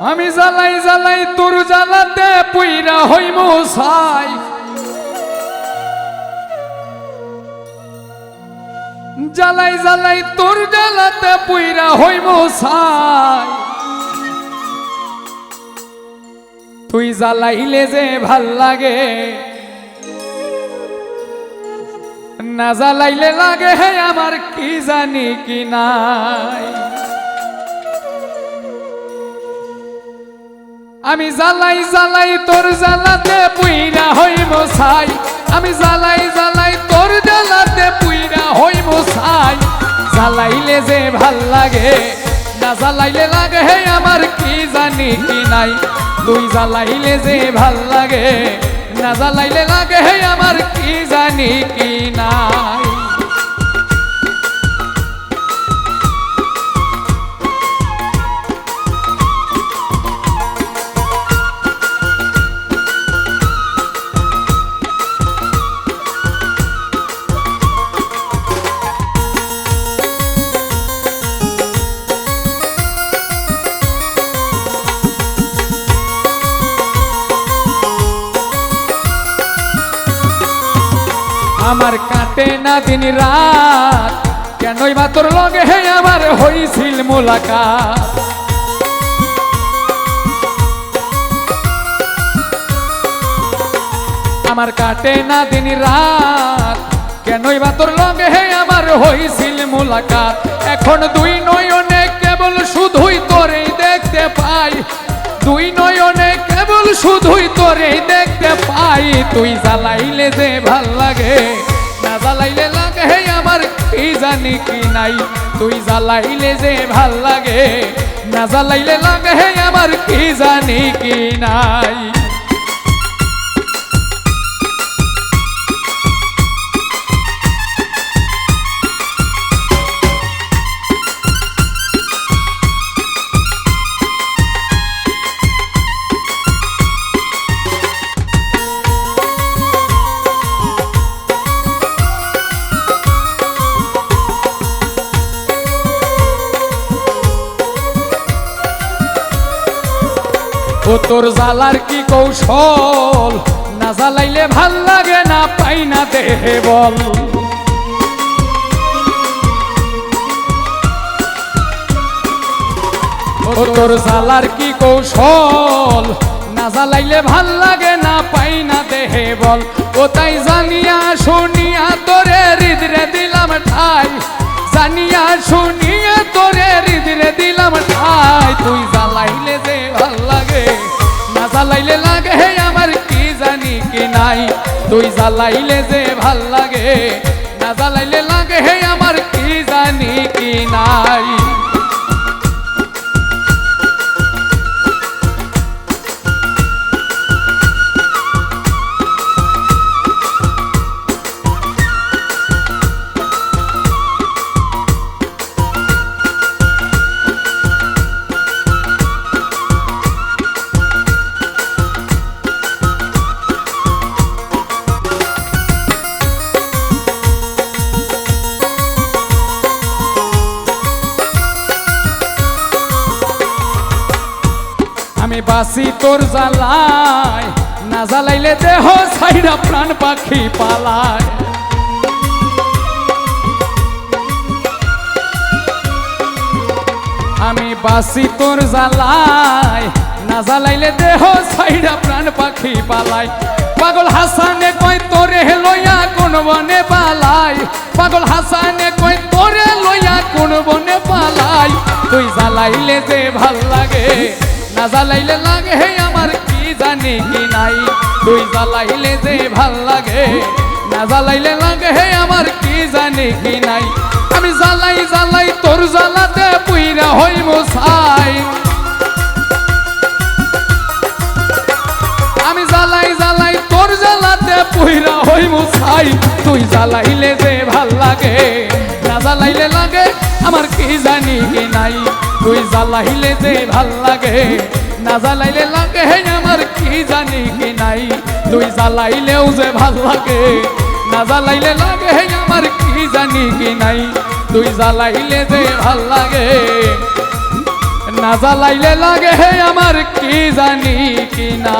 আমি জ্বালাই জ্বালাই তোর জ্বালাতে পুইরা হইম সাই। জ্বালাই জ্বালাই তোর জ্বালাতে পুইরা হইম সাই। তুই জ্বালাইলে যে ভালো লাগে, না জ্বালাইলে লাগে হে আমার কি জানি কি নাই। আমি জ্বালাই জ্বালাই তোর জ্বালাতে পুইরা হইম ছাই। আমি জ্বালাই জ্বালাই তোর জ্বালাতে পুইরা হইম ছাই। জ্বালাইলে যে ভালো লাগে, না জ্বালাইলে লাগে হে আমার কি জানি কি নাই। তুই জ্বালাইলে যে ভালো লাগে, না জ্বালাইলে লাগে হে আমার কি জানি কি নাই। আমার কাটে না দিন রাত। কেনই বা তোর লগে হে আমার হইছিল মোলাকাত? আমার কাটে না দিন রাত। কেনই বা তোর লগে হে আমার হইছিল মোলাকাত? এখন দুই নয়নে কেবল শুধুই তোরেই দেখতে পাই। দুই নয়নে শুধুই তোরেই দেখতে পাই, তুই জ্বালাইলে যে ভালো লাগে। না জ্বালাইলে লাগে, আমার কি জানি কি নাই। তুই জ্বালাইলে যে ভালো লাগে, না জ্বালাইলে লাগে, আমার কি জানি কি নাই। তোর জ্বালার কি কৌশল? না জ্বালাইলে ভালো লাগে না, পাই না দেহে বল। তোর জ্বালার কি কৌশল? না জ্বালাইলে ভালো লাগে না, পাই না দেহে বল। ও তাই জানিয়া শুনিয়া জ্বালাইলে লাগে হে আমার কি জানি কি নাই? তুই জ্বালাইলে যে ভালো লাগে, না জ্বালাইলে আমি বাসি তোর জ্বালায়। না জ্বালাইলে দেহ সাইডা প্রাণ পাখি পালায়। আমি বাসি তোর জ্বালায়। না জ্বালাইলে দেহ সাইডা প্রাণ পাখি পালায়। পাগল হাসানে কয়, তোরে লইয়া কোন বনে পালাই? পাগল হাসানে কয়, তোরে লইয়া কোন বনে পালাই? তুই জ্বালাইলে যে ভালো লাগে। না জ্বালাইলে লাগে হে আমার কি জানি কি নাই? তুই জ্বালাইলে যে ভালো লাগে, না জ্বালাইলে লাগে হে আমার কি জানি কি নাই? আমি জ্বালাই জ্বালাই, তোর জ্বালাতে পুইরা হই মশাই আমি জ্বালাই জ্বালাই, তোর জ্বালাতে পুইরা হই মশাই তুই জ্বালাইলে যে ভালো লাগে, না জ্বালাইলে লাগে আমার কি জানি কি নাই? তুই জ্বালাইলে যে ভালো লাগে, না জ্বালাইলে লাগে আমার কি জানি কি নাই? তুই জ্বালাইলেও যে ভালো লাগে, না জ্বালাইলে লাগে আমার কি জানি কি নাই? তুই জ্বালাইলে যে ভালো লাগে, না জ্বালাইলে লাগে আমার কি জানি কি না